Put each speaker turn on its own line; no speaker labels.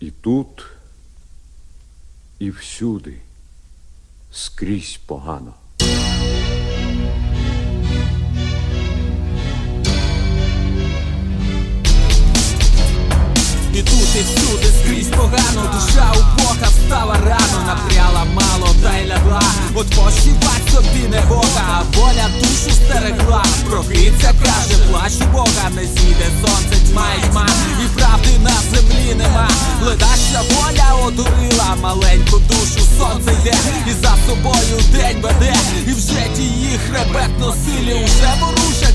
І тут, і всюди, скрізь погано.
І тут і всюди скрізь погано, душа одурила маленьку душу, сонце йде, і за собою день веде, і вже тії хребет носилі, уже ворушаться